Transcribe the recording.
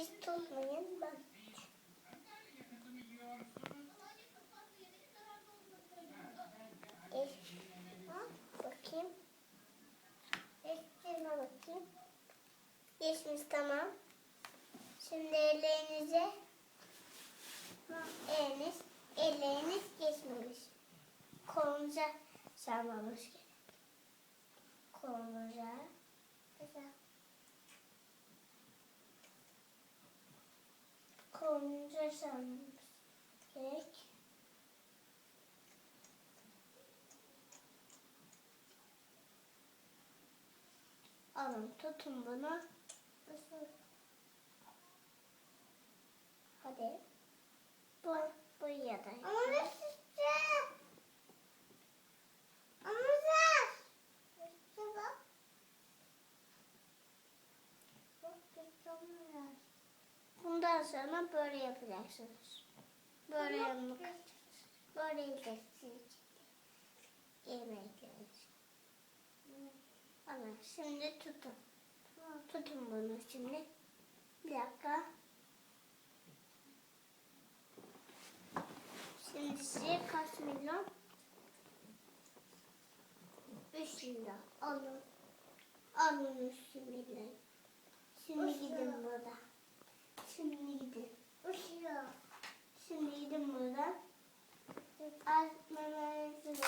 Siz tutmayın ben. Bakayım. Eşliğine bakayım. Geçmiş tamam. Şimdi ellerinize eliniz, elleriniz geçmemiş. Kolunuza sarmamız gerek. Kolunuza kolunuza sarmamız gerek. Alın tutun bunu. Nasıl? Hadi. Bu, bu ya da. Ama ne Bundan sonra böyle yapacaksınız. Böyle yanmak. Böyle yiyeceksiniz. Yemekleriniz. Alın şimdi tutun. Tutun bunu şimdi. Bir dakika. Şimdi size kaç milyon? 3 milyon. Alın. Alın 3 milyon. Şimdi gidin burada. Şimdi gidin. Şimdi gidin buradan. Az. Memesi